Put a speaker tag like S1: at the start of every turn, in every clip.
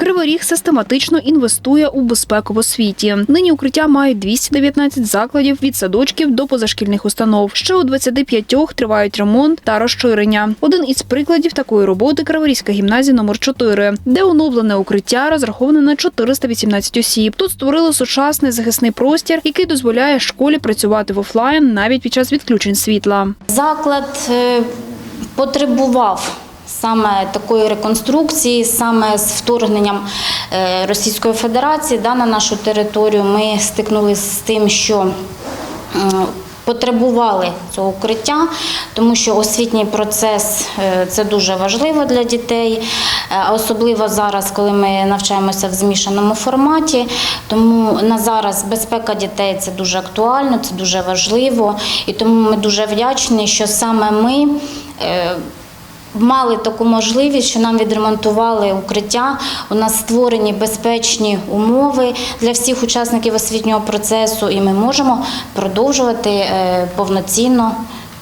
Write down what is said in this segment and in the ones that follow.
S1: Кривий Ріг систематично інвестує у безпеку в освіті. Нині укриття мають 219 закладів від садочків до позашкільних установ. Ще у 25 тривають ремонт та розширення. Один із прикладів такої роботи Криворізька гімназія номер 4, де оновлене укриття розраховане на 418 осіб. Тут створили сучасний захисний простір, який дозволяє школі працювати в офлайн навіть під час відключень світла.
S2: Заклад е, потребував саме такої реконструкції, саме з вторгненням е, Російської Федерації да, на нашу територію. Ми стикнулися з тим, що Потребували цього укриття, тому що освітній процес е, це дуже важливо для дітей, е, особливо зараз, коли ми навчаємося в змішаному форматі. Тому на зараз безпека дітей це дуже актуально, це дуже важливо. І тому ми дуже вдячні, що саме ми. Мали таку можливість, що нам відремонтували укриття. У нас створені безпечні умови для всіх учасників освітнього процесу, і ми можемо продовжувати е, повноцінно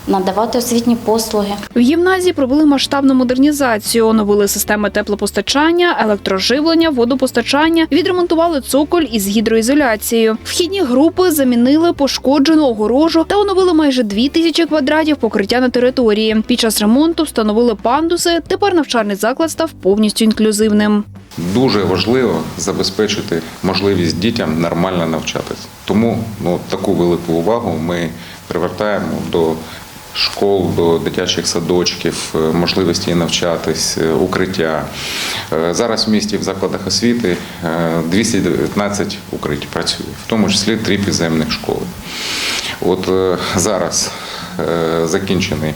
S2: надавати освітні послуги.
S1: В гімназії провели масштабну модернізацію, оновили системи теплопостачання, електроживлення, водопостачання, відремонтували цоколь із гідроізоляцією. Вхідні групи замінили пошкоджену огорожу та оновили майже дві тисячі квадратів покриття на території. Під час ремонту встановили пандуси. Тепер навчальний заклад став повністю інклюзивним.
S3: Дуже важливо забезпечити можливість дітям нормально навчатися. Тому ну, таку велику увагу ми привертаємо до школ, до дитячих садочків, е, можливості навчатись, е, укриття. Е, Зараз в місті в закладах освіти е, 219 укриттів працює, в тому числі три підземних школи. От зараз закінчений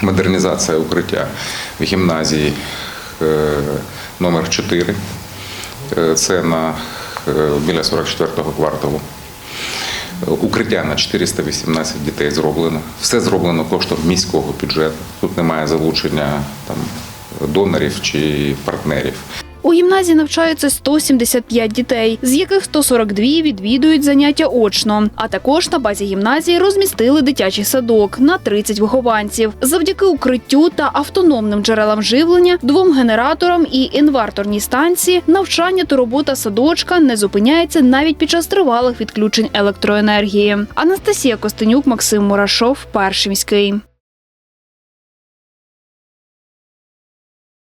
S3: модернізація укриття в гімназії номер 4. Е, Це на біля 44-го кварталу. Укриття на 418 дітей зроблено. Все зроблено коштом міського бюджету. Тут немає залучення там, донорів чи партнерів.
S1: У гімназії навчаються 175 дітей, з яких 142 відвідують заняття очно. А також на базі гімназії розмістили дитячий садок на 30 вихованців. Завдяки укриттю та автономним джерелам живлення, двом генераторам і інварторній станції навчання та робота садочка не зупиняється навіть під час тривалих відключень електроенергії. Анастасія Костенюк, Максим Мурашов, Перший міський.